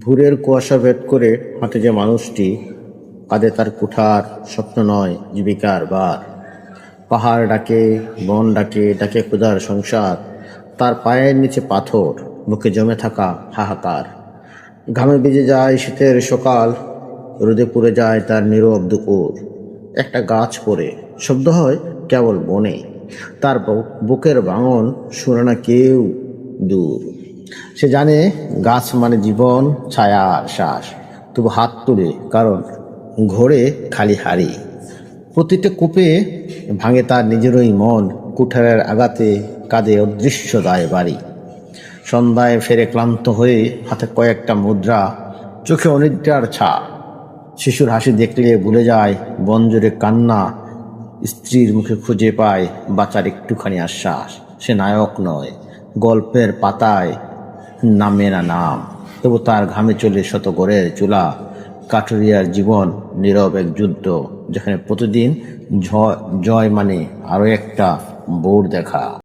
ভোরের কুয়াশা ভেদ করে হাঁটে যে মানুষটি, কাঁধে তার কুঠার স্বপ্ন নয়, জীবিকার বার পাহাড় ডাকে, বন ডাকে ডাকে ক্ষুধার সংসার। তার পায়ের নিচে পাথর মুখে জমে থাকা হাহাকার। ঘামে ভিজে যায় শীতের সকাল, রোদে পুড়ে যায় তার নীরব দুপুর। একটা গাছ পড়ে, শব্দ হয় কেবল বনে। তার বুকের বাঙন শুনে না কেউ দূর। সে জানে গাছ মানে জীবন, ছায়া শ্বাস। তবু হাত তুলে, কারণ ঘোরে খালি হারি প্রতিটা কূপে ভাঙে তার নিজেরই মন, কুঠারের আঘাতে কাঁধে অদৃশ্য দায় বাড়ি। সন্ধ্যায় ফেরে ক্লান্ত হয়ে হাতে কয়েকটা মুদ্রা, চোখে অনিদ্রার ছা শিশুর হাসি দেখলে ভুলে যায়, বনজুরে কান্না স্ত্রীর মুখে খুঁজে পায়, বাঁচার একটুখানি আশ্বাস। সে নায়ক নয়, গল্পের পাতায় নামে না নাম। তবু তার ঘামে চলে শত গড়ের চুলা কাটুরিয়ার জীবন নীরব এক যুদ্ধ, যেখানে প্রতিদিন জয় মানে আরও একটা বোর দেখা।